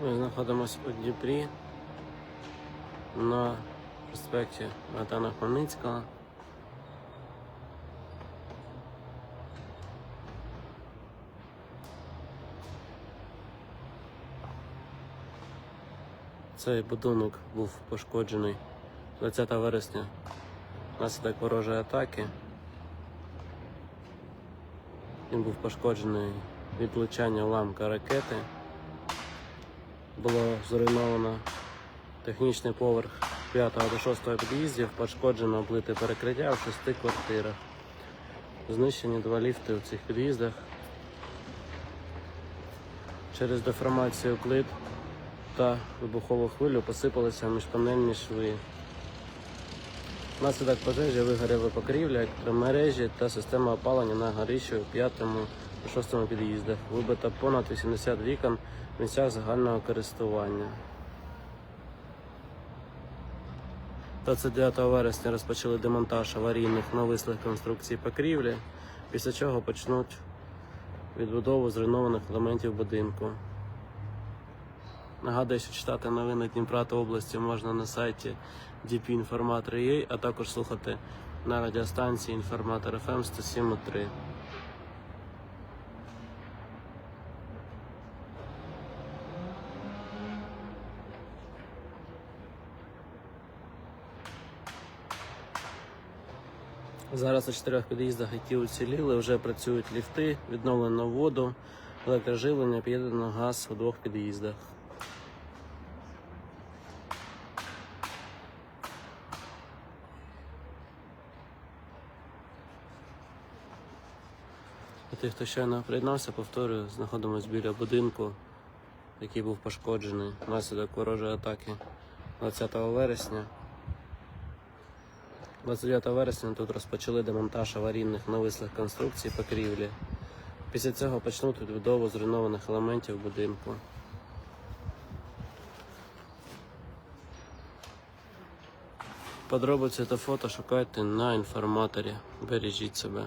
Ми знаходимося у Дніпрі на проспекті Богдана Хмельницького. Цей будинок був пошкоджений 20 вересня внаслідок ворожої атаки. Він був пошкоджений від влучання уламка ракети. Було зруйновано технічний поверх 5 до 6 під'їздів, пошкоджено плити перекриття в шести квартирах. Знищені два ліфти у цих під'їздах. Через деформацію плит та вибухову хвилю посипалися міжпанельні шви. Внаслідок пожежі вигоріли покрівля, електромережі та система опалення на горищі у п'ятому та шостому під'їздах. Вибито понад 80 вікон в місцях загального користування. 29 вересня розпочали демонтаж аварійних навислих конструкцій покрівлі, після чого почнуть відбудову зруйнованих елементів будинку. Нагадую, що читати новини Дніпра та області можна на сайті dpinformator.ua, а також слухати на радіостанції Інформатор FM 107.3. Зараз у чотирьох під'їздах, які уціліли, вже працюють ліфти, відновлено воду, електроживлення, під'єднано газ у двох під'їздах. Тих, хто щойно приєднався, повторюю, знаходимося біля будинку, який був пошкоджений внаслідок ворожої атаки 20 вересня. 29 вересня тут розпочали демонтаж аварійних навислих конструкцій покрівлі. Після цього почнуть відбудову зруйнованих елементів будинку. Подробиці та фото шукайте на інформаторі. Бережіть себе.